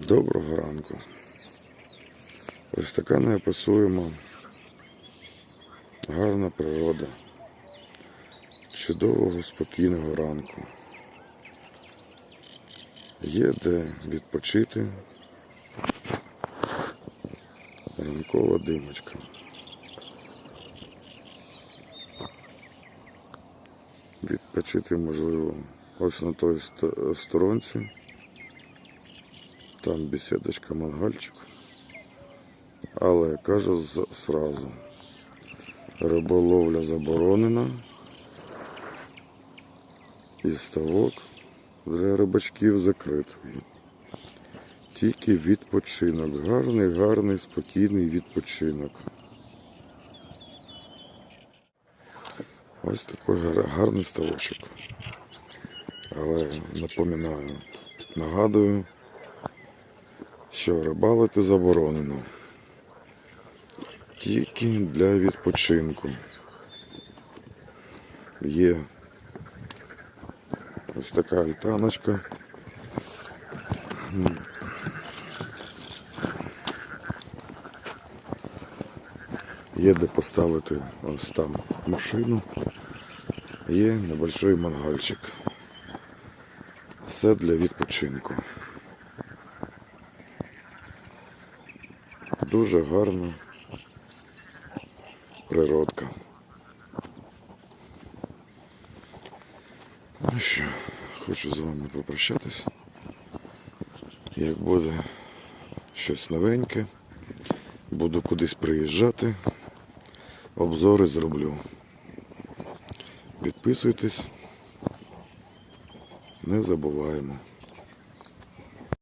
Доброго ранку. Ось така неописуєма, гарна природа. Чудового, спокійного ранку. Є де відпочити. Ранкова димочка. Відпочити можливо ось на той сторонці. Там беседочка мангальчик. Але кажу зразу. Риболовля заборонена. І ставок для рибачків закритий. Тільки відпочинок. Гарний, гарний, спокійний відпочинок. Ось такий гарний ставочок. Але напоминаю, нагадую, що рибалити заборонено. Тільки для відпочинку. Є ось така альтаночка. Є де поставити ось там машину. Є небольшой мангальчик. Все для відпочинку. Дуже гарна природка. Ну що, хочу з вами попрощатись. Як буде щось новеньке, буду кудись приїжджати, обзори зроблю. Підписуйтесь, не забуваємо.